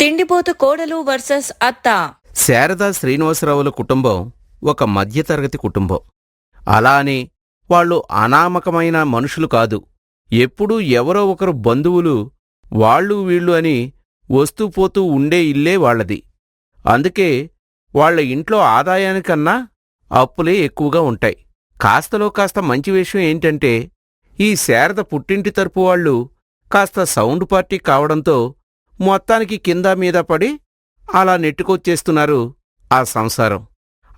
తిండిపోతు కోడలు వర్సెస్ అత్త. శారదా శ్రీనివాసరావుల కుటుంబం ఒక మధ్యతరగతి కుటుంబం. అలా అని వాళ్ళు అనామకమైన మనుషులు కాదు. ఎప్పుడూ ఎవరో ఒకరు బంధువులు వాళ్ళు వీళ్ళు అని వస్తూ పోతూ ఉండే ఇల్లే వాళ్ళది. అందుకే వాళ్ళ ఇంట్లో ఆదాయానికన్నా అప్పులే ఎక్కువగా ఉంటాయి. కాస్తలో కాస్త మంచి విషయం ఏంటంటే ఈ శారద పుట్టింటి తరపు వాళ్ళు కాస్త సౌండ్ పార్టీ కావడంతో మొత్తానికి కింద మీద పడి అలా నెట్టుకొచ్చేస్తున్నారు ఆ సంసారం.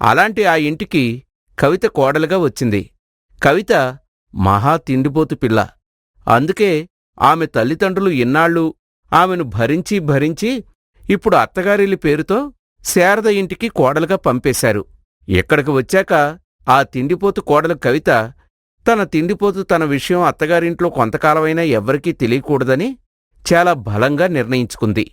అలాంటి ఆ ఇంటికి కవిత కోడలుగా వచ్చింది. కవిత మహా తిండిపోతు పిల్ల. అందుకే ఆమె తల్లిదండ్రులు ఇన్నాళ్ళు ఆమెను భరించి భరించి ఇప్పుడు అత్తగారిల్లి పేరుతో శారద ఇంటికి కోడలుగా పంపేశారు. ఇక్కడికి వచ్చాక ఆ తిండిపోతు కోడలు కవిత తన తిండిపోతు తన విషయం అత్తగారింట్లో కొంతకాలమైనా ఎవ్వరికీ తెలియకూడదని చాలా బలంగా నిర్ణయించుకుంది.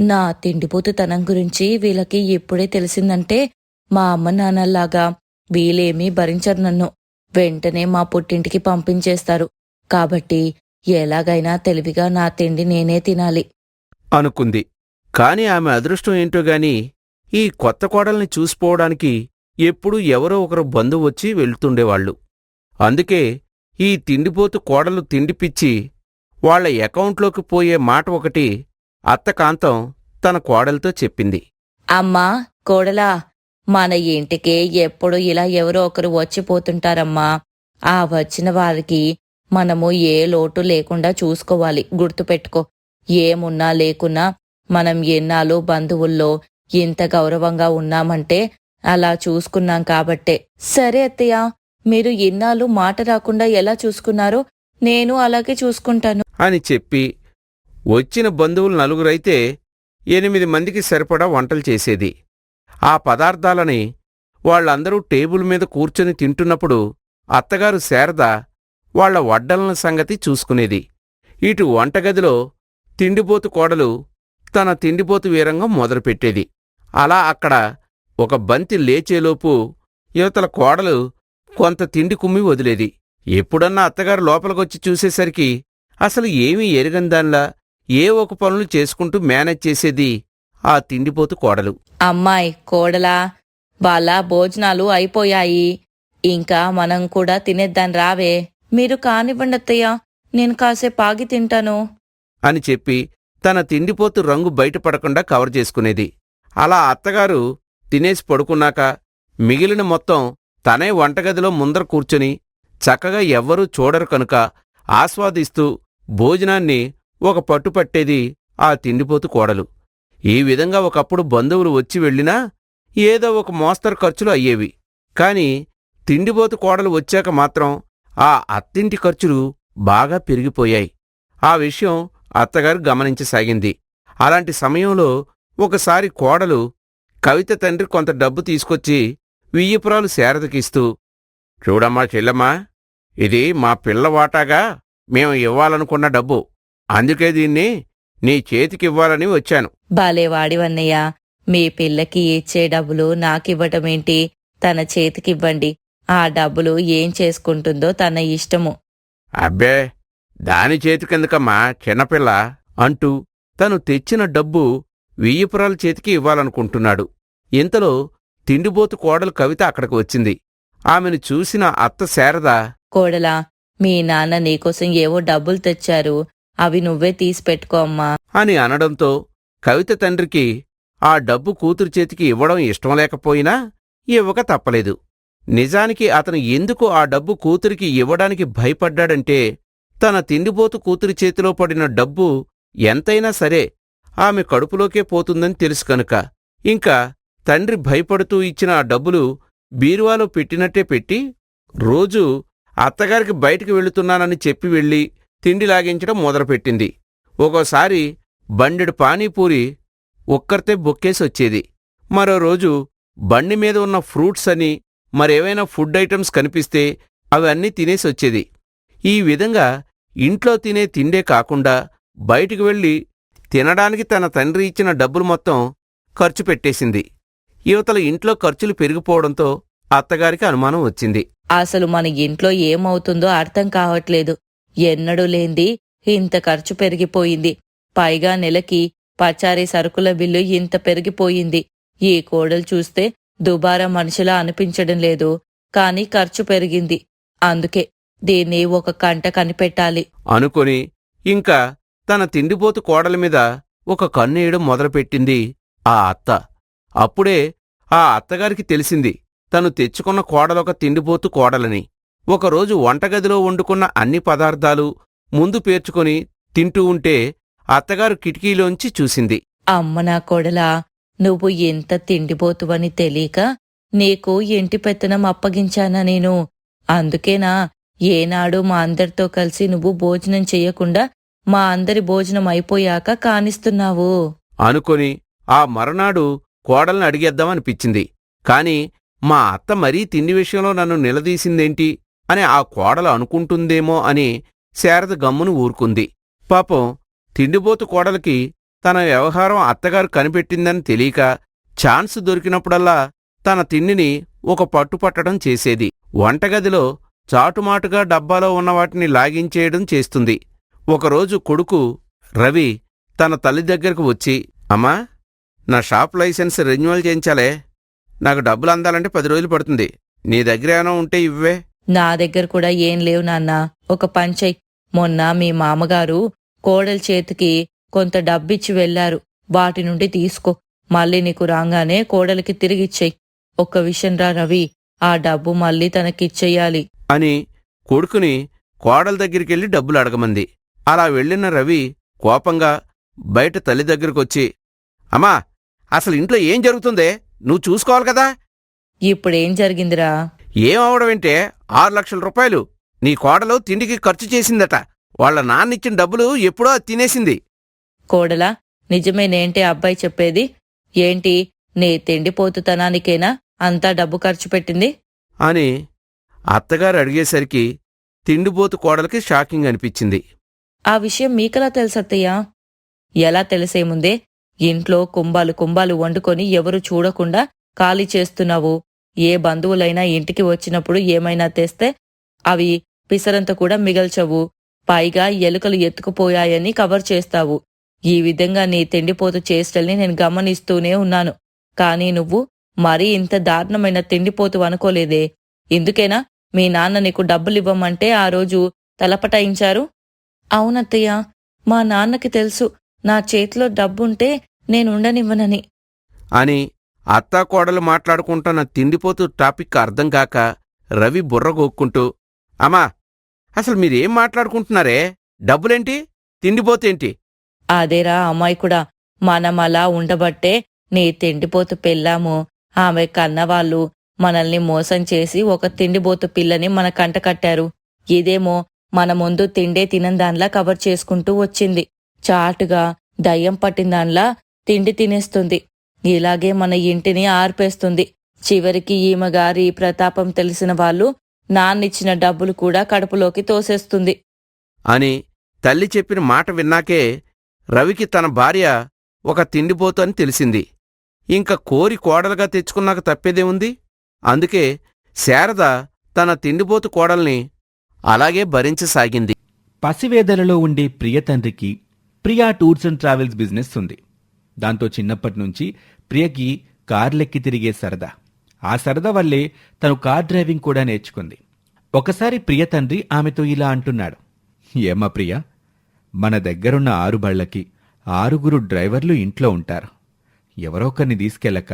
నా తిండిపోతుతనం గురించి వీళ్ళకి ఎప్పుడే తెలిసిందంటే మా అమ్మ నాన్నల్లాగా వీళ్ళేమీ భరించరు నన్ను. వెంటనే మా పుట్టింటికి పంపించేస్తారు. కాబట్టి ఎలాగైనా తెలివిగా నా తిండి నేనే తినాలి. అనుకుంది. కాని ఆమె అదృష్టం ఏంటో గాని ఈ కొత్త కోడల్ని చూసిపోవడానికి ఎప్పుడూ ఎవరో ఒకరు బంధువు వచ్చి వెళ్తుండేవాళ్ళు అందుకే ఈ తిండిపోతు కోడలు తిండిపిచ్చి వాళ్ళ అకౌంట్లోకి పోయే మాట ఒకటి అత్తకాంతం తన కోడలతో చెప్పింది. అమ్మా కోడలా మన ఇంటికి ఎప్పుడు ఇలా ఎవరో ఒకరు వచ్చిపోతుంటారమ్మా ఆ వచ్చిన వారికి మనము ఏ లోటు లేకుండా చూసుకోవాలి. గుర్తుపెట్టుకో ఏమున్నా లేకున్నా మనం ఎన్నాళ్ళు బంధువుల్లో ఇంత గౌరవంగా ఉన్నామంటే అలా చూసుకున్నాం కాబట్టే. సరే అత్తయ్య మీరు ఎన్నాళ్ళు మాట రాకుండా ఎలా చూసుకున్నారో నేను అలాగే చూసుకుంటాను. అని చెప్పి వచ్చిన బంధువులు నలుగురైతే ఎనిమిది మందికి సరిపడా వంటలు చేసేది. ఆ పదార్థాలని వాళ్ళందరూ టేబుల్ మీద కూర్చొని తింటున్నప్పుడు అత్తగారు శారద వాళ్ళ వడ్డలన సంగతి చూసుకునేది. ఇటు వంటగదిలో తిండిపోతు కోడలు తన తిండిపోతు వీరంగం మొదలుపెట్టేది. అలా అక్కడ ఒక బంతి లేచేలోపు యువతల కోడలు కొంత తిండి కుమ్మి వదిలేది. ఎప్పుడన్నా అత్తగారు లోపలికొచ్చి చూసేసరికి అసలు ఏమీ ఎరగందాన్లా ఏ ఒక పనులు చేసుకుంటూ మేనేజ్ చేసేది ఆ తిండిపోతు కోడలు. అమ్మాయి కోడలా వాళ్ళ భోజనాలు అయిపోయాయి. ఇంకా మనం కూడా తినేద్దాం రావే. మీరు కానివ్వండి అత్తయ్య నేను కాసేపు ఆగి తింటాను. అని చెప్పి తన తిండిపోతు రంగు బయటపడకుండా కవర్ చేసుకునేది. అలా అత్తగారు తినేసి పడుకున్నాక మిగిలిన మొత్తం తనే వంటగదిలో ముందర కూర్చొని చక్కగా ఎవ్వరూ చూడరు కనుక ఆస్వాదిస్తూ భోజనాన్ని ఒక పట్టు పట్టేది ఆ తిండిపోతు కోడలు. ఈ విధంగా ఒకప్పుడు బంధువులు వచ్చి వెళ్ళినా ఏదో ఒక మోస్తరు ఖర్చులు అయ్యేవి. కాని తిండిపోతు కోడలు వచ్చాక మాత్రం ఆ అత్తింటి ఖర్చులు బాగా పెరిగిపోయాయి. ఆ విషయం అత్తగారు గమనించసాగింది. అలాంటి సమయంలో ఒకసారి కోడలు కవిత తండ్రి కొంత డబ్బు తీసుకొచ్చి వియ్యపురాలు శారదకిస్తూ చూడమ్మా చెల్లమ్మా ఇది మా పిల్ల వాటాగా మేము ఇవ్వాలనుకున్న డబ్బు. అందుకే దీన్ని నీ చేతికివ్వాలని వచ్చాను. బాలేవాడివన్నయ్య మీ పిల్లకి ఇచ్చే డబ్బులు నాకివ్వటమేంటి? తన చేతికివ్వండి. ఆ డబ్బులు ఏం చేసుకుంటుందో తన ఇష్టము. అబ్బే దాని చేతికెందుకమ్మా చిన్నపిల్ల అంటూ తను తెచ్చిన డబ్బు వియ్యపురాల చేతికి ఇవ్వాలనుకుంటున్నాడు. ఇంతలో తిండిబోతు కోడలు కవిత అక్కడికి వచ్చింది. ఆమెను చూసిన అత్త శారద కోడలా మీ నాన్న నీకోసం ఏవో డబ్బులు తెచ్చారు. అవి నువ్వే తీసి పెట్టుకో అమ్మా. అని అనడంతో కవిత తండ్రికి ఆ డబ్బు కూతురు చేతికి ఇవ్వడం ఇష్టం లేకపోయినా ఇవ్వక తప్పలేదు. నిజానికి అతను ఎందుకు ఆ డబ్బు కూతురికి ఇవ్వడానికి భయపడ్డాడంటే తన తిండిపోతు కూతురి చేతిలో పడిన డబ్బు ఎంతైనా సరే ఆమె కడుపులోకే పోతుందని తెలుసు కనుక. ఇంకా తండ్రి భయపడుతూ ఇచ్చిన ఆ డబ్బులు బీరువాలో పెట్టినట్టే పెట్టి రోజూ అత్తగారికి బయటికి వెళుతున్నానని చెప్పి వెళ్ళి తిండి లాగించడం మొదలుపెట్టింది. ఒక్కోసారి బండెడు పానీపూరి ఒక్కరితే బొక్కేసి వచ్చేది మరో రోజు బండి మీద ఉన్న ఫ్రూట్స్ అని మరేవైనా ఫుడ్ ఐటమ్స్ కనిపిస్తే అవన్నీ తినేసి వచ్చేది ఈ విధంగా ఇంట్లో తినే తిండే కాకుండా బయటికి వెళ్ళి తినడానికి తన తండ్రి ఇచ్చిన డబ్బులు మొత్తం ఖర్చు పెట్టేసింది. యువతల ఇంట్లో ఖర్చులు పెరిగిపోవడంతో అత్తగారికి అనుమానం వచ్చింది. అసలు మన ఇంట్లో ఏమవుతుందో అర్థం కావట్లేదు. ఎన్నడూ లేంది. ఇంత ఖర్చు పెరిగిపోయింది. పైగా నెలకి పచారీ సరుకుల బిల్లు ఇంత పెరిగిపోయింది. ఈ కోడలు చూస్తే దుబారా మనిషిలా అనిపించడం లేదు. కానీ ఖర్చు పెరిగింది. అందుకే దీన్ని ఒక కంట కనిపెట్టాలి. అనుకొని ఇంకా తన తిండిపోతు కోడల మీద ఒక కన్నేయడం మొదలుపెట్టింది ఆ అత్త. అప్పుడే ఆ అత్తగారికి తెలిసింది. తను తెచ్చుకున్న కోడలొక తిండిపోతు కోడలని. ఒకరోజు వంటగదిలో వండుకున్న అన్ని పదార్థాలు ముందు పేర్చుకొని తింటూ ఉంటే అత్తగారు కిటికీలోంచి చూసింది. అమ్మ నా కొడలా నువ్వు ఎంత తిండిపోతువని తెలియక నీకు ఇంటి పెత్తనం అప్పగించానా నేను? అందుకేనా ఏనాడు మా అందరితో కలిసి నువ్వు భోజనం చెయ్యకుండా మా అందరి భోజనం అయిపోయాక కానిస్తున్నావు. అనుకొని ఆ మరునాడు కోడల్ని అడిగేద్దామనిపించింది. కాని మా అత్త మరీ తిండి విషయంలో నన్ను నిలదీసిందేంటి అని ఆ కోడలు అనుకుంటుందేమో అని శారద గమ్మును ఊరుకుంది. పాపం తిండిపోతు కోడలికి తన వ్యవహారం అత్తగారు కనిపెట్టిందని తెలియక ఛాన్స్ దొరికినప్పుడల్లా తన తిండిని ఒక పట్టుపట్టడం చేసేది. వంటగదిలో చాటుమాటుగా డబ్బాలో ఉన్న వాటిని లాగించేయడం చేస్తుంది. ఒకరోజు కొడుకు రవి తన తల్లి దగ్గరకు వచ్చి అమ్మా నా షాప్ లైసెన్స్ రెన్యువల్ చేయించాలే. నాకు డబ్బులు అందాలంటే పది రోజులు పడుతుంది. నీ దగ్గర ఏమైనా ఉంటే ఇవ్వే. నా దగ్గర కూడా ఏం లేవు నాన్నా. ఒక పంచై మొన్న మీ మామగారు కోడల చేతికి కొంత డబ్బిచ్చి వెళ్ళారు వాటి నుండి తీసుకో. మళ్ళీ నీకు రాగానే కోడలికి తిరిగిచ్చేయ్ ఒక్క విషయం రా రవి. ఆ డబ్బు మళ్ళీ తనకిచ్చెయ్యాలి అని కొడుకుని కోడల దగ్గరికెళ్ళి డబ్బులు అడగమంది. అలా వెళ్ళిన రవి కోపంగా బయట తల్లి దగ్గరకొచ్చి అమ్మా అసలు ఇంట్లో ఏం జరుగుతుందే? నువ్వు చూసుకోవాలి కదా? ఇప్పుడేం జరిగిందిరా? ఏం అవడమేంటే ఆరు లక్షల రూపాయలు. నీ కోడలు తిండికి ఖర్చు చేసిందట. వాళ్ళ నాన్నిచ్చిన డబ్బులు ఎప్పుడో అది తినేసింది. కోడలా నిజమేనేంటి అబ్బాయి చెప్పేది? ఏంటి? నీ తిండిపోతుతనానికేనా అంతా డబ్బు ఖర్చు పెట్టింది? అని అత్తగారు అడిగేసరికి తిండిపోతు కోడలికి షాకింగ్ అనిపించింది. ఆ విషయం మీకెలా తెలుసత్తయ్యా? ఎలా తెలిసేముందే ఇంట్లో కుంభాలు కుంభాలు వండుకొని ఎవరు చూడకుండా ఖాళీ చేస్తున్నావు? ఏ బంధువులైనా ఇంటికి వచ్చినప్పుడు ఏమైనా తెస్తే అవి పిసరంత కూడా మిగల్చవు. పైగా ఎలుకలు ఎత్తుకుపోయాయని కవర్ చేస్తావు. ఈ విధంగా నీ తిండిపోతు చేష్టల్ని నేను గమనిస్తూనే ఉన్నాను. కానీ నువ్వు మరీ ఇంత దారుణమైన తిండిపోతు అనుకోలేదే. ఇందుకేనా మీ నాన్న నీకు డబ్బులివ్వమంటే ఆ రోజు తలపటాయించారు? అవునత్తయ్య మా నాన్నకి తెలుసు. నా చేతిలో డబ్బుంటే నేనుండనివ్వనని. అని అత్తా కోడలు మాట్లాడుకుంటున్న తిండిపోతు టాపిక్ అర్థం కాక రవి బుర్ర గోక్కుంటూ అమ్మా అసలు మీరేం మాట్లాడుకుంటున్నారే? డబ్బులేంటి? తిండిపోతేంటి? అదేరా అమ్మాయి కూడా మనం అలా ఉండబట్టే నీ తిండిపోతు పెళ్ళాము. ఆమె కన్నవాళ్ళు మనల్ని మోసం చేసి ఒక తిండిపోతు పిల్లని మన కంట కట్టారు. ఇదేమో మన ముందు తిండే తినందాన్లా కవర్ చేసుకుంటూ వచ్చింది. చాటుగా దయ్యం పట్టిందాన్లా తిండి తినేస్తుంది. ఇలాగే మన ఇంటిని ఆర్పేస్తుంది. చివరికి ఈమె గారి ప్రతాపం తెలిసిన వాళ్ళు నాన్నిచ్చిన డబ్బులు కూడా కడుపులోకి తోసేస్తుంది. అని తల్లి చెప్పిన మాట విన్నాకే రవికి తన భార్య ఒక తిండిపోతు అని తెలిసింది. ఇంక కోరి కోడలుగా తెచ్చుకున్నాక తప్పేదేముంది అందుకే శారద తన తిండిపోతు కోడల్ని అలాగే భరించసాగింది. పసివేదలలో ఉండే ప్రియ తండ్రికి Priya tours and travels business ఉంది. దాంతో చిన్నప్పటి నుంచి ప్రియకి కార్లెక్కి తిరిగే సరదా. ఆ సరదా వల్లే తను కార్ డ్రైవింగ్ కూడా నేర్చుకుంది. ఒకసారి ప్రియ తండ్రి ఆమెతో ఇలా అంటున్నాడు. ఏమా ప్రియ మన దగ్గరున్న ఆరు బళ్ళకి ఆరుగురు డ్రైవర్లు ఇంట్లో ఉంటారు. ఎవరో ఒకరిని తీసుకెళ్ళక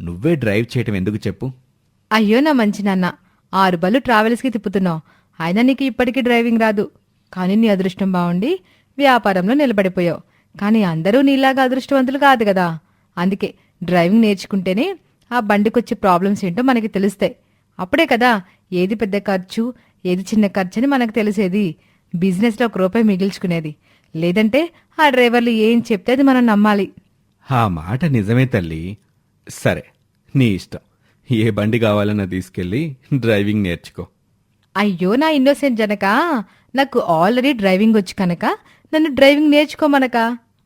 నువ్వే డ్రైవ్ చేయటం ఎందుకు చెప్పు? అయ్యో నా మంచి నాన్న ఆరు బళ్ళు ట్రావెల్స్కి తిప్పుతున్నావు. అయినా నీకు ఇప్పటికీ డ్రైవింగ్ రాదు. కానీ నీ అదృష్టం బాగుండి వ్యాపారంలో నిలబడిపోయావు. కానీ అందరూ నీలాగా అదృష్టవంతులు కాదు కదా. అందుకే డ్రైవింగ్ నేర్చుకుంటేనే ఆ బండికొచ్చే ప్రాబ్లమ్స్ ఏంటో మనకి తెలుస్తాయి. అప్పుడే కదా ఏది పెద్ద ఖర్చు ఏది చిన్న ఖర్చు అని మనకు తెలిసేది. బిజినెస్లో ఒక రూపాయి మిగిల్చుకునేది. లేదంటే ఆ డ్రైవర్లు ఏం చెప్తే అది మనం నమ్మాలి. ఆ మాట నిజమే తల్లి. సరే నీ ఇష్టం. ఏ బండి కావాలన్నా తీసుకెళ్ళి డ్రైవింగ్ నేర్చుకో. అయ్యో నా ఇన్నోసెంట్ జనక. నాకు ఆల్రెడీ డ్రైవింగ్ వచ్చు కనుక నన్ను డ్రైవింగ్ నేర్చుకోమనక.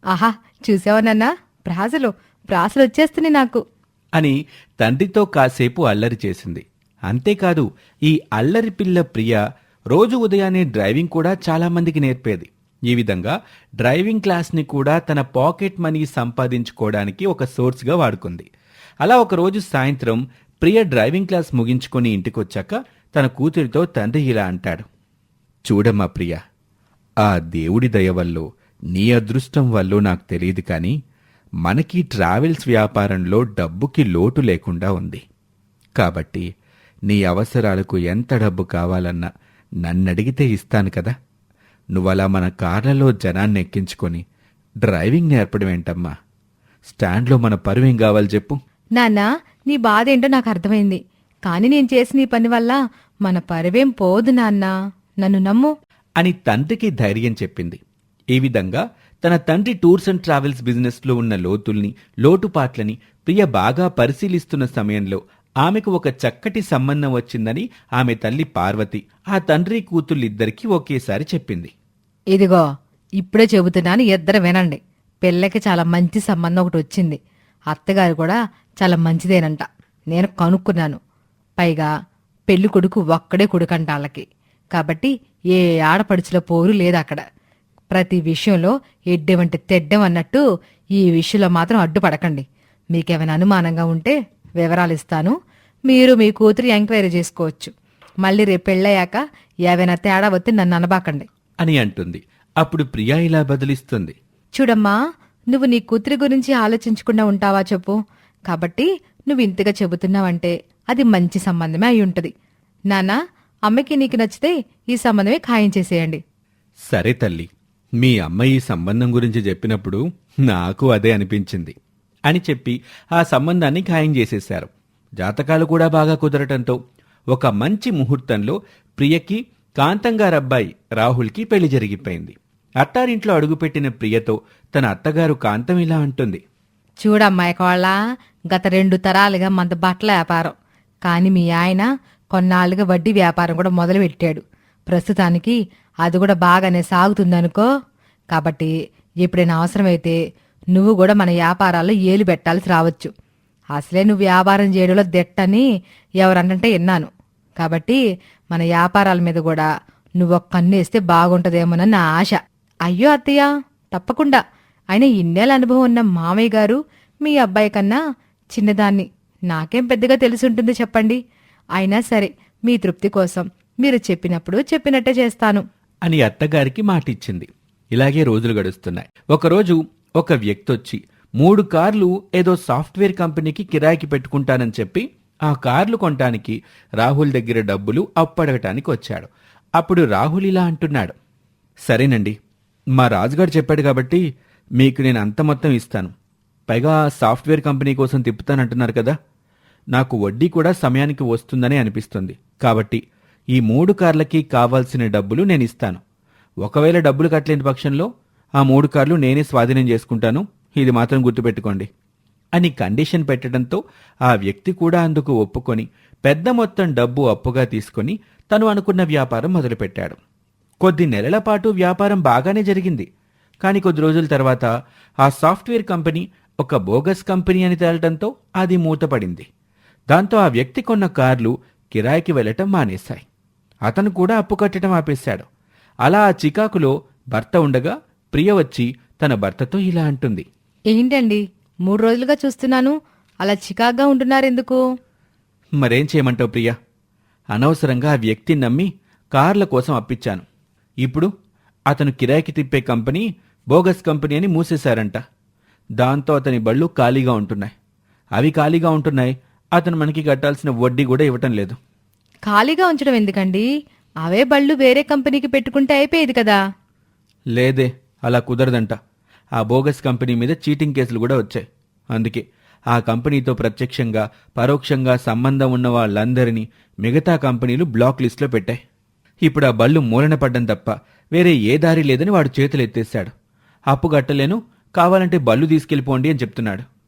ఆహా చూసావా నాన్న? ప్రాసలు ప్రాసలు వచ్చేస్తున్నాయి నాకు. అని తండ్రితో కాసేపు అల్లరి చేసింది. అంతేకాదు ఈ అల్లరి పిల్ల ప్రియ రోజు ఉదయాన్నే డ్రైవింగ్ కూడా చాలా మందికి నేర్పేది. ఈ విధంగా డ్రైవింగ్ క్లాస్ని కూడా తన పాకెట్ మనీ సంపాదించుకోవడానికి ఒక సోర్స్గా వాడుకుంది. అలా ఒకరోజు సాయంత్రం ప్రియ డ్రైవింగ్ క్లాస్ ముగించుకొని ఇంటికొచ్చాక తన కూతురితో తండ్రి ఇలా అంటాడు. చూడమ్మా ప్రియ ఆ దేవుడి దయ వల్లో నీ అదృష్టం వల్లో నాకు తెలియదు కానీ మనకి ట్రావెల్స్ వ్యాపారంలో డబ్బుకి లోటు లేకుండా ఉంది. కాబట్టి నీ అవసరాలకు ఎంత డబ్బు కావాలన్నా నన్నడిగితే ఇస్తాను కదా. నువ్వలా మన కార్లలో జనాన్ని ఎక్కించుకొని డ్రైవింగ్ నేర్పడం ఏంటమ్మా? స్టాండ్లో మన పరువేం కావాలి చెప్పు. నాన్నా నీ బాధ ఏంటో నాకు అర్థమైంది. కానీ నేను చేసిన ఈ పని వల్ల మన పరువేం పోదు నాన్న. నన్ను నమ్ము. అని తండ్రికి ధైర్యం చెప్పింది. ఈ విధంగా తన తండ్రి టూర్స్ అండ్ ట్రావెల్స్ బిజినెస్లో ఉన్న లోతుల్ని లోటుపాట్లని ప్రియ బాగా పరిశీలిస్తున్న సమయంలో ఆమెకు ఒక చక్కటి సంబంధం వచ్చిందని ఆమె తల్లి పార్వతి ఆ తండ్రి కూతుళ్ళిద్దరికీ ఒకేసారి చెప్పింది. ఇదిగో ఇప్పుడే చెబుతున్నాను ఇద్దరు వినండి. పిల్లకి చాలా మంచి సంబంధం ఒకటి వచ్చింది. అత్తగారు కూడా చాలా మంచిదేనంట. నేను కనుక్కున్నాను. పైగా పెళ్ళి కొడుకు ఒక్కడే కొడుకంట వాళ్ళకి. కాబట్టి ఏ ఆడపడుచుల పోరు లేదు అక్కడ. ప్రతి విషయంలో ఎడ్డెవంటి తెడ్డెం అన్నట్టు ఈ విషయంలో మాత్రం అడ్డుపడకండి. మీకేమైనా అనుమానంగా ఉంటే వివరాలు ఇస్తాను మీరు మీ కూతురు ఎంక్వైరీ చేసుకోవచ్చు. మళ్ళీ రేపు పెళ్ళయ్యాక ఏవైనా తేడా వస్తే నన్ను అనబాకండి. అని అంటుంది. అప్పుడు ప్రియా ఇలా బదిలిస్తుంది. చూడమ్మా నువ్వు నీ కూతురి గురించి ఆలోచించకుండా ఉంటావా చెప్పు. కాబట్టి నువ్వు ఇంతగా చెబుతున్నావంటే అది మంచి సంబంధమే అయి ఉంటది. నానా అమ్మకి నీకు నచ్చితే ఈ సంబంధమే ఖాయం చేసేయండి. సరే తల్లి మీ అమ్మ ఈ సంబంధం గురించి చెప్పినప్పుడు నాకు అదే అనిపించింది అని చెప్పి ఆ సంబంధాన్ని ఖాయం చేసేశారు. జాతకాలు కూడా బాగా కుదరటంతో ఒక మంచి ముహూర్తంలో ప్రియకి కాంతం గారబ్బాయి రాహుల్కి పెళ్ళి జరిగిపోయింది. అత్తారింట్లో అడుగుపెట్టిన ప్రియతో తన అత్తగారు కాంతం ఇలా అంటుంది. చూడమ్మాయి కోళ్ళ గత రెండు తరాలుగా మంద బట్టల వ్యాపారం. కానీ మీ ఆయన కొన్నాళ్ళుగా వడ్డీ వ్యాపారం కూడా మొదలుపెట్టాడు. ప్రస్తుతానికి అది కూడా బాగానే సాగుతుందనుకో కాబట్టి ఎప్పుడైనా అవసరమైతే నువ్వు కూడా మన వ్యాపారాల్లో ఏలు పెట్టాల్సి రావచ్చు. అసలే నువ్వు వ్యాపారం చేయడంలో దెట్టని ఎవరంటే విన్నాను. కాబట్టి మన వ్యాపారాల మీద కూడా నువ్వు ఒక్క కన్ను వేస్తే బాగుంటుందేమోనని నా ఆశ. అయ్యో అత్తయ్య తప్పకుండా. ఆయన ఇన్నేళ్ళ అనుభవం ఉన్న మామయ్య గారు మీ అబ్బాయి కన్నా చిన్నదాన్ని నాకేం పెద్దగా తెలిసి ఉంటుంది చెప్పండి. అయినా సరే మీ తృప్తి కోసం మీరు చెప్పినప్పుడు చెప్పినట్టే చేస్తాను. అని అత్తగారికి మాటిచ్చింది. ఇలాగే రోజులు గడుస్తున్నాయి. ఒకరోజు ఒక వ్యక్తి వచ్చి మూడు కార్లు ఏదో సాఫ్ట్వేర్ కంపెనీకి కిరాయికి పెట్టుకుంటానని చెప్పి ఆ కార్లు కొనటానికి రాహుల్ దగ్గర డబ్బులు అప్పడగటానికి వచ్చాడు. అప్పుడు రాహుల్ ఇలా అంటున్నాడు సరేనండి మా రాజుగారు చెప్పాడు కాబట్టి మీకు నేను అంత మొత్తం ఇస్తాను. పైగా సాఫ్ట్వేర్ కంపెనీ కోసం తిప్పుతానంటున్నారు కదా. నాకు వడ్డీ కూడా సమయానికి వస్తుందని అనిపిస్తుంది. కాబట్టి ఈ మూడు కార్లకి కావాల్సిన డబ్బులు నేను ఇస్తాను. ఒకవేళ డబ్బులు కట్టలేని పక్షంలో ఆ మూడు కార్లు నేనే స్వాధీనం చేసుకుంటాను. ఇది మాత్రం గుర్తుపెట్టుకోండి. అని కండిషన్ పెట్టడంతో ఆ వ్యక్తి కూడా అందుకు ఒప్పుకొని పెద్ద మొత్తం డబ్బు అప్పుగా తీసుకొని తను అనుకున్న వ్యాపారం మొదలుపెట్టాడు. కొద్ది నెలల పాటు వ్యాపారం బాగానే జరిగింది. కానీ కొద్ది రోజుల తర్వాత ఆ సాఫ్ట్వేర్ కంపెనీ ఒక బోగస్ కంపెనీ అని తేలటంతో అది మూతపడింది. దాంతో ఆ వ్యక్తి కొన్న కార్లు కిరాయికి వెళ్ళటం మానేశాయి. అతను కూడా అప్పు కట్టడం ఆపేశాడు. అలా ఆ చికాకులో భర్త ఉండగా ప్రియ వచ్చి తన భర్తతో ఇలా అంటుంది. ఏంటండి? మూడు రోజులుగా చూస్తున్నాను. అలా చికాగ్గా ఉంటున్నారెందుకు? మరేం చేయమంటావు ప్రియా? అనవసరంగా ఆ వ్యక్తిని నమ్మి కార్ల కోసం అప్పించాను ఇప్పుడు అతను కిరాయికి తిప్పే కంపెనీ బోగస్ కంపెనీ అని మూసేశారంట. దాంతో అతని బళ్ళు ఖాళీగా ఉంటున్నాయి. అవి ఖాళీగా ఉంటున్నాయి. అతను మనకి కట్టాల్సిన వడ్డీ కూడా ఇవ్వటం లేదు. ఖాళీగా ఉంచడం ఎందుకండి? అవే బళ్ళు వేరే కంపెనీకి పెట్టుకుంటే అయిపోయేది కదా. లేదే అలా కుదరదంట. ఆ బోగస్ కంపెనీ మీద చీటింగ్ కేసులు కూడా వచ్చాయి. అందుకే ఆ కంపెనీతో ప్రత్యక్షంగా పరోక్షంగా సంబంధం ఉన్న వాళ్ళందరినీ మిగతా కంపెనీలు బ్లాక్ లిస్ట్లో పెట్టాయి. ఇప్పుడు ఆ బళ్ళు మూలన పడ్డం తప్ప వేరే ఏ దారి లేదని వాడు చేతులు ఎత్తేశాడు అప్పు కట్టలేను కావాలంటే బళ్ళు తీసుకెళ్ళిపోండి అని చెప్తున్నాడు.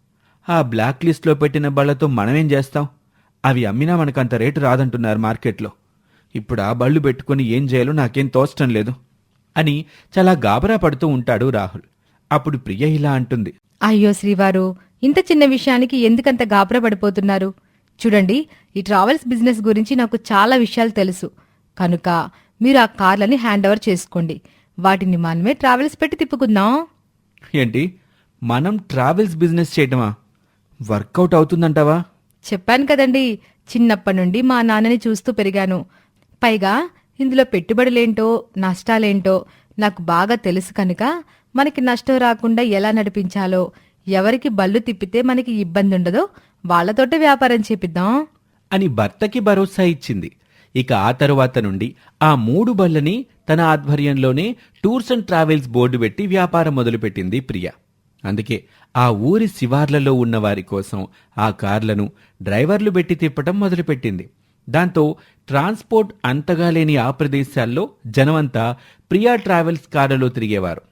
ఆ బ్లాక్ లిస్ట్లో పెట్టిన బళ్ళతో మనమేం చేస్తాం? అవి అమ్మినా మనకంత రేటు రాదంటున్నారు మార్కెట్లో. ఇప్పుడు ఆ బళ్ళు పెట్టుకుని ఏం చేయాలో నాకేం తోచటం లేదు అని చాలా గాబరా పడుతూ ఉంటాడు రాహుల్. అప్పుడు ప్రియ ఇలా అంటుంది. అయ్యో శ్రీవారు ఇంత చిన్న విషయానికి ఎందుకంత గాబరా పడిపోతున్నారు? చూడండి ఈ ట్రావెల్స్ బిజినెస్ గురించి నాకు చాలా విషయాలు తెలుసు. కనుక మీరు ఆ కార్లని హ్యాండ్ ఓవర్ చేసుకోండి. వాటిని మనమే ట్రావెల్స్ పెట్టి తిప్పుకుందాం. ఏంటి? మనం ట్రావెల్స్ బిజినెస్ చేయటమా? వర్కౌట్ అవుతుందంటావా? చెప్పాను కదండి చిన్నప్పటి నుండి మా నాన్నని చూస్తూ పెరిగాను. పైగా ఇందులో పెట్టుబడులేంటో నష్టాలేంటో నాకు బాగా తెలుసు కనుక మనకి నష్టం రాకుండా ఎలా నడిపించాలో ఎవరికి బళ్ళు తిప్పితే మనకి ఇబ్బంది ఉండదో వాళ్ళతోటే వ్యాపారం చేపిద్దాం. అని భర్తకి భరోసా ఇచ్చింది. ఇక ఆ తరువాత నుండి ఆ మూడు బళ్ళని తన ఆధ్వర్యంలోనే టూర్స్ అండ్ ట్రావెల్స్ బోర్డు పెట్టి వ్యాపారం మొదలుపెట్టింది ప్రియ. అందుకే ఆ ఊరి శివార్లలో ఉన్న వారి కోసం ఆ కార్లను డ్రైవర్లు పెట్టి తిప్పటం మొదలుపెట్టింది. దాంతో ట్రాన్స్పోర్ట్ అంతగా లేని ఆ ప్రదేశాల్లో జనమంతా ప్రియా ట్రావెల్స్ కార్లలో తిరిగేవారు.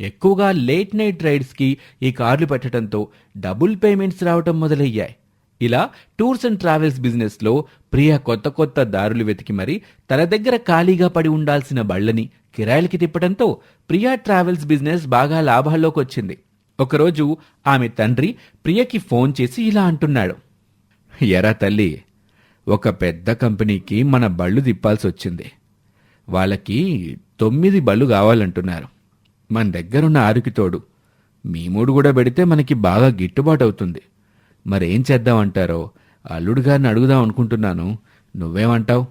ఎక్కువగా లేట్ నైట్ రైడ్స్కి ఈ కార్లు పెట్టడంతో డబుల్ పేమెంట్స్ రావటం మొదలయ్యాయి. ఇలా టూర్స్ అండ్ ట్రావెల్స్ బిజినెస్లో ప్రియ కొత్త కొత్త దారులు వెతికి మరి తన దగ్గర ఖాళీగా పడి ఉండాల్సిన బళ్ళని కిరాయిలకి తిప్పడంతో ప్రియా ట్రావెల్స్ బిజినెస్ బాగా లాభాల్లోకి వచ్చింది ఒకరోజు ఆమె తండ్రి ప్రియకి ఫోన్ చేసి ఇలా అంటున్నాడు. ఎరా తల్లి ఒక పెద్ద కంపెనీకి మన బళ్ళు తిప్పాల్సి వచ్చింది వాళ్ళకి తొమ్మిది బళ్ళు కావాలంటున్నారు. మన దగ్గరున్న ఆరుకి తోడు. మీ మూడు కూడా పెడితే మనకి బాగా గిట్టుబాటు అవుతుంది మరేం చేద్దామంటారో అల్లుడు గారిని అడుగుదాం అనుకుంటున్నాను. నువ్వేమంటావు?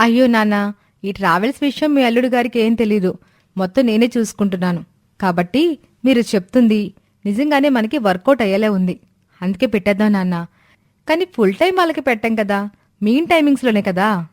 అయ్యో నాన్న ఈ ట్రావెల్స్ విషయం మీ అల్లుడు గారికి ఏం తెలీదు. మొత్తం నేనే చూసుకుంటున్నాను. కాబట్టి మీరు చెప్తుంది నిజంగానే మనకి వర్కౌట్ అయ్యేలా ఉంది. అందుకే పెట్టేద్దాం నాన్న. కానీ ఫుల్ టైం వాళ్ళకి పెట్టాం కదా. మీన్ టైమింగ్స్లోనే కదా.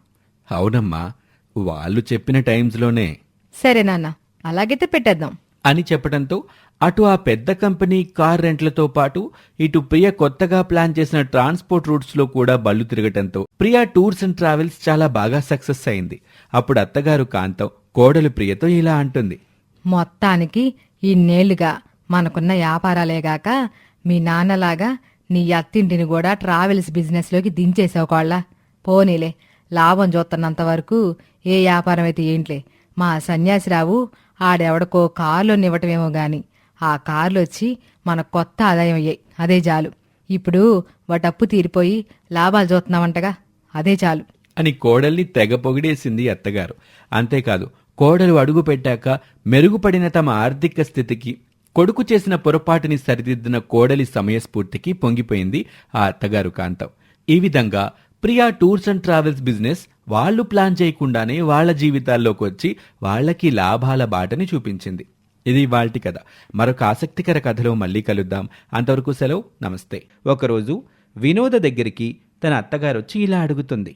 అవునమ్మా. వాళ్ళు చెప్పిన టైమ్స్లోనే. సరే నాన్న. అలాగైతే పెట్టేద్దాం. అని చెప్పడంతో అటు ఆ పెద్ద కంపెనీ కార్ రెంట్లతో పాటు ఇటు ప్రియ కొత్తగా ప్లాన్ చేసిన ట్రాన్స్పోర్ట్ రూట్స్లో కూడా బళ్ళు తిరగటంతో ప్రియా టూర్స్ అండ్ ట్రావెల్స్ చాలా బాగా సక్సెస్ అయింది. అప్పుడు అత్తగారు కాంతం కోడలు ప్రియతో ఇలా అంటుంది. మొత్తానికి ఇన్నేళ్ళుగా మనకున్న వ్యాపారాలేగాక మీ నాన్నలాగా నీ అత్తింటిని కూడా ట్రావెల్స్ బిజినెస్లోకి దించేసావు పోనీలే లాభం చూస్తున్నంత వరకు ఏ వ్యాపారం అయితే ఏంట్లే. మా సన్యాసిరావు ఆడెవడకో కారులో ఇవ్వటమేమో గాని ఆ కార్లు వచ్చి మన కొత్త ఆదాయం అయ్యాయి. అదే చాలు. ఇప్పుడు వాటప్పు తీరిపోయి లాభాలు చూస్తున్నామంటగా అదే చాలు. అని కోడల్ని తెగ పొగిడేసింది అత్తగారు. అంతేకాదు కోడలు అడుగుపెట్టాక మెరుగుపడిన తమ ఆర్థిక స్థితికి కొడుకు చేసిన పొరపాటుని సరిదిద్దిన కోడలి సమయస్ఫూర్తికి పొంగిపోయింది ఆ అత్తగారు కాంతం. ఈ విధంగా Priya tours and travels business వాళ్ళు ప్లాన్ చేయకుండానే వాళ్ళ జీవితాల్లోకి వచ్చి వాళ్ళకి లాభాల బాటని చూపించింది. ఇది వాల్టి కథ. మరొక ఆసక్తికర కథలో మళ్ళీ కలుద్దాం. అంతవరకు సెలవు. నమస్తే. ఒకరోజు వినోద దగ్గరికి తన అత్తగారు వచ్చి ఇలా అడుగుతుంది.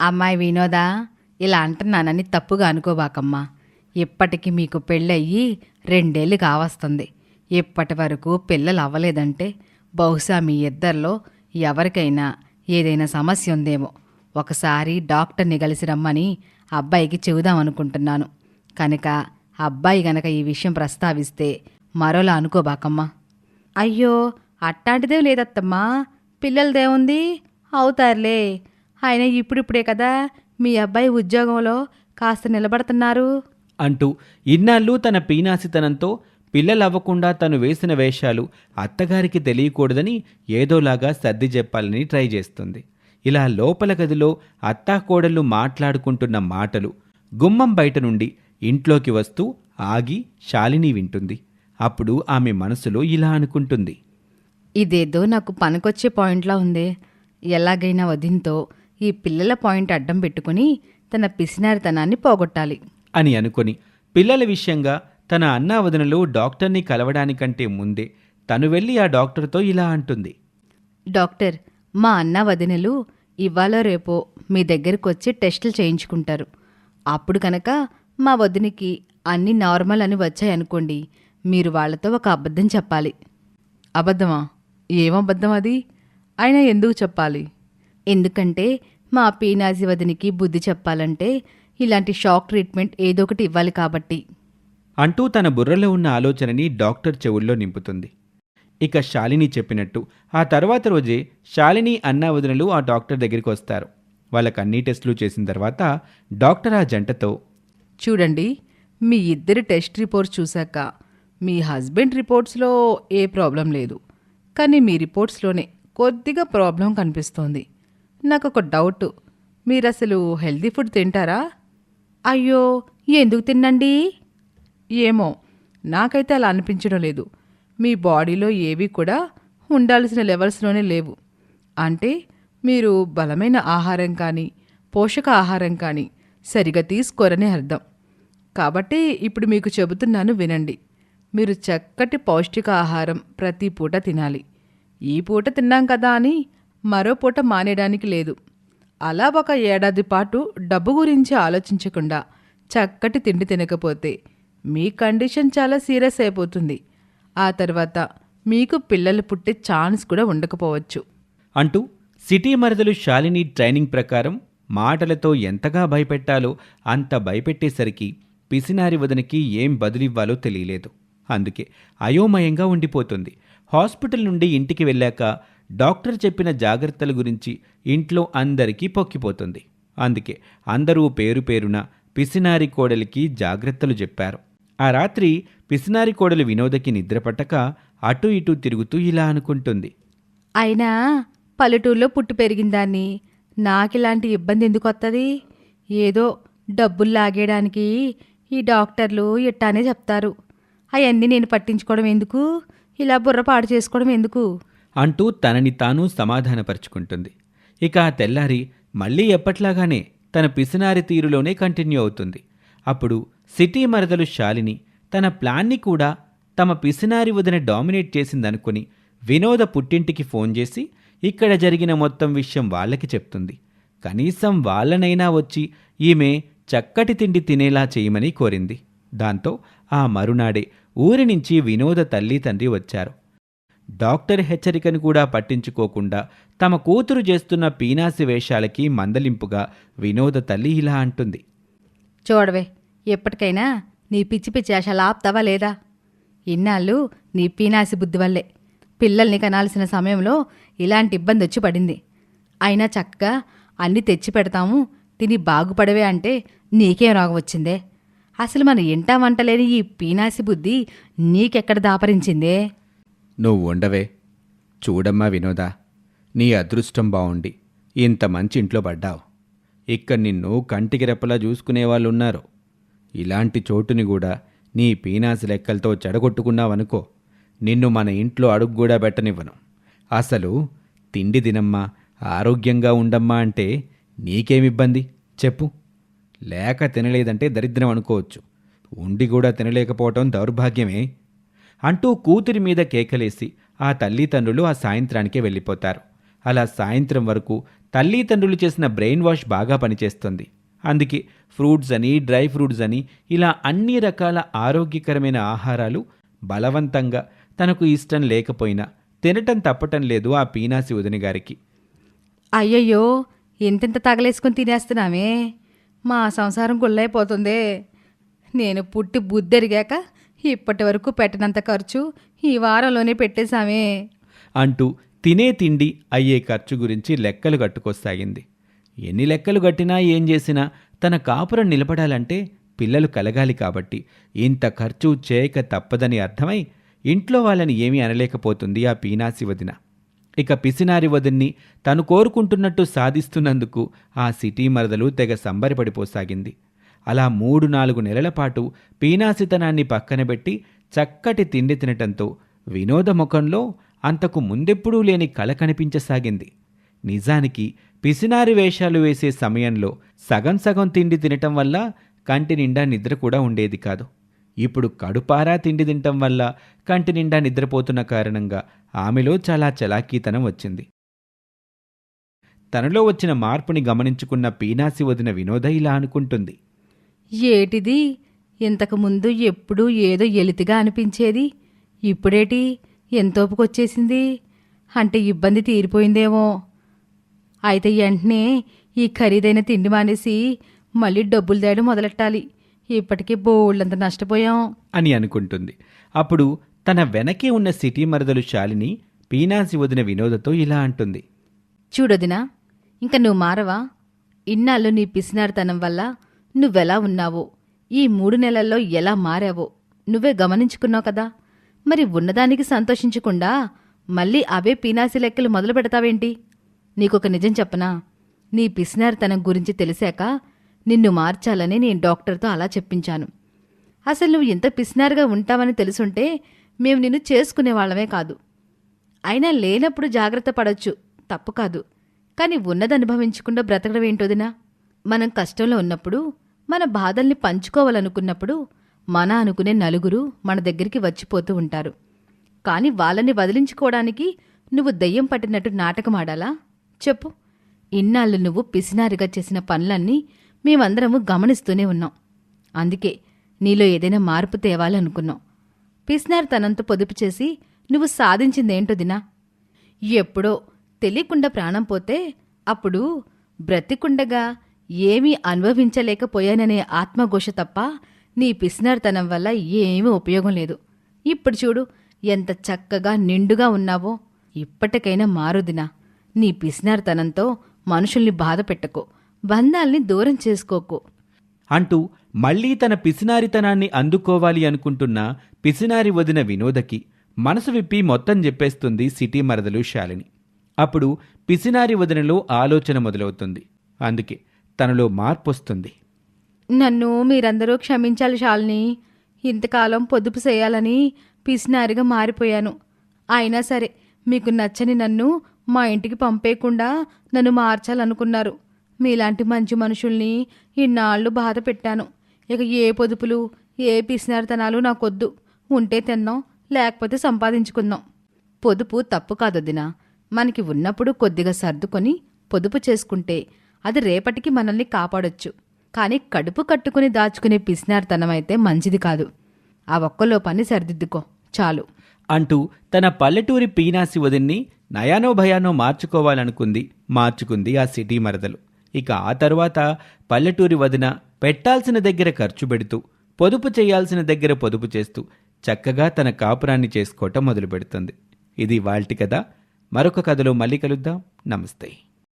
అమ్మాయి వినోదా? ఇలా అంటున్నానని తప్పుగా అనుకోబాకమ్మా. ఇప్పటికి మీకు పెళ్ళయ్యి రెండేళ్ళు కావస్తుంది. ఇప్పటి వరకు పిల్లలు అవ్వలేదంటే బహుశా మీ ఇద్దరిలో ఎవరికైనా ఏదైనా సమస్య ఉందేమో. ఒకసారి డాక్టర్ని కలిసి రమ్మని అబ్బాయికి చెబుదాం అనుకుంటున్నాను. కనుక అబ్బాయి గనక ఈ విషయం ప్రస్తావిస్తే మరోలా అనుకోబాకమ్మా. అయ్యో అట్టాంటిదే లేదత్తమ్మా. పిల్లలదేముంది? అవుతారులే. ఆయన ఇప్పుడిప్పుడే కదా మీ అబ్బాయి ఉద్యోగంలో కాస్త నిలబడుతున్నారు. అంటూ ఇన్నాళ్ళు తన పీనాసితనంతో పిల్లలవ్వకుండా తను వేసిన వేషాలు అత్తగారికి తెలియకూడదని ఏదోలాగా సర్ది చెప్పాలని ట్రై చేస్తుంది. ఇలా లోపల గదిలో అత్తాకోడళ్ళు మాట్లాడుకుంటున్న మాటలు గుమ్మం బయట నుండి ఇంట్లోకి వస్తూ ఆగి శాలిని వింటుంది. అప్పుడు ఆమె మనసులో ఇలా అనుకుంటుంది. ఇదేదో నాకు పనికొచ్చే పాయింట్లా ఉందే. ఎలాగైనా వదింతో ఈ పిల్లల పాయింట్ అడ్డం పెట్టుకుని తన పిసినారితనాన్ని పోగొట్టాలి. అని అనుకొని పిల్లల విషయంగా తన అన్నావదనలో డాక్టర్ని కలవడానికంటే ముందే తను వెళ్ళి ఆ డాక్టర్తో ఇలా అంటుంది. డాక్టర్ మా అన్న వదినలు ఇవాళ రేపో మీ దగ్గరకు వచ్చి టెస్టులు చేయించుకుంటారు. అప్పుడు కనుక మా వదినికి అన్ని నార్మల్ అని వచ్చాయనుకోండి మీరు వాళ్ళతో ఒక అబద్ధం చెప్పాలి. అబద్ధమా? ఏం అబద్ధం అది? అయినా ఎందుకు చెప్పాలి? ఎందుకంటే మా పీనాసి వదినికి బుద్ధి చెప్పాలంటే ఇలాంటి షాక్ ట్రీట్మెంట్ ఏదో ఒకటి ఇవ్వాలి కాబట్టి. అంటూ తన బుర్రలో ఉన్న ఆలోచనని డాక్టర్ చెవుల్లో నింపుతుంది. ఇక శాలిని చెప్పినట్టు ఆ తర్వాత రోజే శాలిని అన్నా వదినలు ఆ డాక్టర్ దగ్గరికి వస్తారు. వాళ్ళకి అన్ని టెస్టులు చేసిన తర్వాత డాక్టర్ ఆ జంటతో చూడండి మీ ఇద్దరి టెస్ట్ రిపోర్ట్స్ చూశాక మీ హస్బెండ్ రిపోర్ట్స్లో ఏ ప్రాబ్లం లేదు. కానీ మీ రిపోర్ట్స్లోనే కొద్దిగా ప్రాబ్లం కనిపిస్తోంది. నాకు ఒక డౌట్. మీరు అసలు హెల్తీ ఫుడ్ తింటారా? అయ్యో ఎందుకు తిన్నండి? ఏమో నాకైతే అలా అనిపించడం లేదు. మీ బాడీలో ఏవి కూడా ఉండాల్సిన లెవెల్స్లోనే లేవు. అంటే మీరు బలమైన ఆహారం కానీ పోషక ఆహారం కానీ సరిగా తీసుకోరని అర్థం. కాబట్టి ఇప్పుడు మీకు చెబుతున్నాను వినండి. మీరు చక్కటి పౌష్టిక ఆహారం ప్రతి పూట తినాలి. ఈ పూట తిన్నాం కదా అని మరో పూట మానేయడానికి లేదు. అలా ఒక ఏడాది పాటు డబ్బు గురించి ఆలోచించకుండా చక్కటి తిండి తినకపోతే మీ కండిషన్ చాలా సీరియస్ అయిపోతుంది. ఆ తర్వాత మీకు పిల్లలు పుట్టే ఛాన్స్ కూడా ఉండకపోవచ్చు. అంటూ సిటీ మరదలు శాలిని ట్రైనింగ్ ప్రకారం మాటలతో ఎంతగా భయపెట్టాలో అంత భయపెట్టేసరికి పిసినారి వదనికి ఏం బదులివ్వాలో తెలియలేదు. అందుకే అయోమయంగా ఉండిపోతుంది. హాస్పిటల్ నుండి ఇంటికి వెళ్ళాక డాక్టర్ చెప్పిన జాగ్రత్తల గురించి ఇంట్లో అందరికీ పొక్కిపోతుంది. అందుకే అందరూ పేరు పేరున పిసినారి కోడలికి జాగ్రత్తలు చెప్పారు. ఆ రాత్రి పిసినారి కోడలు వినోదకి నిద్రపట్టక అటు ఇటు తిరుగుతూ ఇలా అనుకుంటుంది. అయినా పల్లెటూరులో పుట్టి పెరిగిందాన్ని నాకిలాంటి ఇబ్బంది ఎందుకు వస్తుంది ఏదో డబ్బులు లాగేయడానికి ఈ డాక్టర్లు ఇట్టానే చెప్తారు. అవన్నీ నేను పట్టించుకోవడం ఎందుకు? ఇలా బుర్ర పాడు చేసుకోవడం ఎందుకు? అంటూ తనని తాను సమాధానపరుచుకుంటుంది. ఇక ఆ తెల్లారి మళ్ళీ ఎప్పట్లాగానే తన పిసినారి తీరులోనే కంటిన్యూ అవుతుంది. అప్పుడు సిటీ మరదలు శాలిని తన ప్లాన్ని కూడా తమ పిసినారి వదిన డామినేట్ చేసిందనుకుని వినోద పుట్టింటికి ఫోన్ చేసి ఇక్కడ జరిగిన మొత్తం విషయం వాళ్ళకి చెప్తుంది. కనీసం వాళ్ళనైనా వచ్చి ఈమె చక్కటి తిండి తినేలా చేయమని కోరింది. దాంతో ఆ మరునాడే ఊరి నుంచి వినోద తల్లి తండ్రి వచ్చారు. డాక్టర్ హెచ్చరికను కూడా పట్టించుకోకుండా తమ కూతురు చేస్తున్న పీనాసి వేషాలకి మందలింపుగా వినోద తల్లి ఇలా అంటుంది. చూడవే ఎప్పటికైనా నీ పిచ్చి పిచ్చి ఆశలు ఆపుతావా లేదా? ఇన్నాళ్ళు నీ పీనాసి బుద్ధి వల్లే పిల్లల్ని కనాల్సిన సమయంలో ఇలాంటి ఇబ్బంది వచ్చి పడింది. అయినా చక్కగా అన్నీ తెచ్చి పెడతాము తిని బాగుపడవే అంటే నీకేం రోగం వచ్చిందే? అసలు మన ఇంటా వంటలేని ఈ పీనాసి బుద్ధి నీకెక్కడ దాపరించిందే? నువ్వు ఉండవే. చూడమ్మా వినోదా నీ అదృష్టం బావుండి ఇంత మంచి ఇంట్లో పడ్డావు. ఇక్కడ నిన్ను కంటికి రెప్పలా చూసుకునేవాళ్ళున్నారు ఇలాంటి చోటుని కూడా నీ పీనాసి లెక్కలతో చెడగొట్టుకున్నావనుకో నిన్ను మన ఇంట్లో అడుగు కూడా పెట్టనివ్వను. అసలు తిండి తినమ్మా ఆరోగ్యంగా ఉండమ్మా అంటే నీకేమిబ్బంది చెప్పు. లేక తినలేదంటే దరిద్రం అనుకోవచ్చు. ఉండి కూడా తినలేకపోవటం దౌర్భాగ్యమే. అంటూ కూతురి మీద కేకలేసి ఆ తల్లిదండ్రులు ఆ సాయంత్రానికే వెళ్ళిపోతారు. అలా సాయంత్రం వరకు తల్లిదండ్రులు చేసిన బ్రెయిన్ వాష్ బాగా పనిచేస్తుంది. అందుకే ఫ్రూట్స్ అని డ్రై ఫ్రూట్స్ అని ఇలా అన్ని రకాల ఆరోగ్యకరమైన ఆహారాలు బలవంతంగా తనకు ఇష్టం లేకపోయినా తినటం తప్పటం లేదు ఆ పీనాసి వదిన గారికి. అయ్యయ్యో ఎంతెంత తగలేసుకొని తినేస్తున్నామే? మా సంసారం గుళ్ళైపోతుందే నేను పుట్టి బుద్ధెరిగాక ఇప్పటి వరకు పెట్టనంత ఖర్చు ఈ వారంలోనే పెట్టేశామే. అంటూ తినే తిండి అయ్యే ఖర్చు గురించి లెక్కలు కట్టుకోసాగింది ఎన్ని లెక్కలు కట్టినా ఏం చేసినా తన కాపురం నిలబడాలంటే పిల్లలు కలగాలి కాబట్టి ఇంత ఖర్చు చేయక తప్పదని అర్థమై ఇంట్లో వాళ్ళని ఏమీ అనలేకపోతుంది ఆ పీనాసి వదిన. ఇక పిసినారి వదిన్ని తను కోరుకుంటున్నట్టు సాధిస్తున్నందుకు ఆ సిటీ మరదలు తెగ సంబరపడిపోసాగింది. అలా మూడు నాలుగు నెలల పాటు పీనాసితనాన్ని పక్కనబెట్టి చక్కటి తిండి తినటంతో వినోద ముఖంలో అంతకు ముందెప్పుడూ లేని కళ కనిపించసాగింది. నిజానికి పిసినారి వేషాలు వేసే సమయంలో సగం సగం తిండి తినటం వల్ల కంటి నిండా నిద్ర కూడా ఉండేది కాదు. ఇప్పుడు కడుపారా తిండి తినటం వల్ల కంటి నిండా నిద్రపోతున్న కారణంగా ఆమెలో చాలా చలాకీతనం వచ్చింది. తనలో వచ్చిన మార్పుని గమనించుకున్న పీనాసి వదిన వినోద ఇలా అనుకుంటుంది. ఏటిది? ఇంతకు ముందు ఎప్పుడూ ఏదో ఎలితిగా అనిపించేది. ఇప్పుడేటి? ఎంతోపుకొచ్చేసింది? అంటే ఇబ్బంది తీరిపోయిందేమో. అయితే వెంటనే ఈ ఖరీదైన తిండి మానేసి మళ్ళీ డబ్బులు తేయడం మొదలెట్టాలి. ఇప్పటికే బోళ్ళంత నష్టపోయాం. అని అనుకుంటుంది. అప్పుడు తన వెనకే ఉన్న సిటీ మరదలు శాలిని పీనాసి వదిన వినోదతో ఇలా అంటుంది. చూడొదినా ఇంక నువ్వు మారవా? ఇన్నాళ్ళు నీ పిసినారితనం వల్ల నువ్వెలా ఉన్నావో? ఈ మూడు నెలల్లో ఎలా మారావో? నువ్వే గమనించుకున్నావు కదా? మరి ఉన్నదానికి సంతోషించకుండా మళ్ళీ అవే పీనాసి లెక్కలు మొదలు పెడతావేంటి? నీకొక నిజం చెప్పనా? నీ పిసినారితనం గురించి తెలిసాక నిన్ను మార్చాలని నేను డాక్టర్తో అలా చెప్పించాను. అసలు నువ్వు ఇంత పిసినారుగా ఉంటావని తెలుసుంటే మేము నిన్ను చేసుకునేవాళ్ళమే కాదు. అయినా లేనప్పుడు జాగ్రత్త పడొచ్చు తప్పు కాదు. కానీ ఉన్నది అనుభవించకుండా బ్రతకడం ఏంటోదినా మనం కష్టంలో ఉన్నప్పుడు మన బాధల్ని పంచుకోవాలనుకున్నప్పుడు మన అనుకునే నలుగురు మన దగ్గరికి వచ్చిపోతూ ఉంటారు. కానీ వాళ్ళని వదిలించుకోవడానికి నువ్వు దెయ్యం పట్టినట్టు నాటకమాడాలా చెప్పు. ఇన్నాళ్ళు నువ్వు పిసినారిగా చేసిన పనులన్నీ మేమందరము గమనిస్తూనే ఉన్నాం. అందుకే నీలో ఏదైనా మార్పు తేవాలనుకున్నాం. పిసినారితనంతో పొదుపు చేసి నువ్వు సాధించిందేంటో దినా. ఎప్పుడో తెలియకుండా ప్రాణం పోతే అప్పుడు బ్రతికుండగా ఏమీ అనుభవించలేకపోయాననే ఆత్మఘోష తప్ప నీ పిసినారితనం వల్ల ఏమీ ఉపయోగం లేదు. ఇప్పుడు చూడు ఎంత చక్కగా నిండుగా ఉన్నావో. ఇప్పటికైనా మారుదినా. నీ పిసినారితనంతో మనుషుల్ని బాధ పెట్టకు. బంధాల్ని దూరం చేసుకోకు. అంటూ మళ్ళీ తన పిసినారితనాన్ని అందుకోవాలి అనుకుంటున్న పిసినారి వదిన వినోదకి మనసు విప్పి మొత్తం చెప్పేస్తుంది సిటీ మరదలు శాలిని. అప్పుడు పిసినారి వదినలో ఆలోచన మొదలవుతుంది. అందుకే తనలో మార్పు వస్తుంది నన్ను మీరందరూ క్షమించాలి శాలిని ఇంతకాలం పొదుపు చేయాలని పిసినారిగా మారిపోయాను. అయినా సరే మీకు నచ్చని నన్ను మా ఇంటికి పంపేయకుండా నన్ను మార్చాలనుకున్నారు. మీలాంటి మంచి మనుషుల్ని ఇన్నాళ్ళు బాధ పెట్టాను. ఇక ఏ పొదుపులు ఏ పిసినారితనాలు నాకొద్దు. ఉంటే తిన్నాం లేకపోతే సంపాదించుకుందాం. పొదుపు తప్పు కాదొదినా మనకి ఉన్నప్పుడు కొద్దిగా సర్దుకొని పొదుపు చేసుకుంటే అది రేపటికి మనల్ని కాపాడొచ్చు. కానీ కడుపు కట్టుకుని దాచుకునే పిసినార్తనమైతే మంచిది కాదు. ఆ ఒక్కలో పని సరిదిద్దుకో. చాలు. అంటూ తన పల్లెటూరి పీనాసి వదిన్ని నయానో భయానో మార్చుకోవాలనుకుంది మార్చుకుంది ఆ సిటీ మరదలు. ఇక ఆ తర్వాత పల్లెటూరి వదిన పెట్టాల్సిన దగ్గర ఖర్చు పెడుతూ పొదుపు చేయాల్సిన దగ్గర పొదుపు చేస్తూ చక్కగా తన కాపురాన్ని చేసుకోవటం మొదలు పెడుతుంది ఇది వాల్టి కథ. మరొక కథలో మళ్ళీ కలుద్దాం. నమస్తే.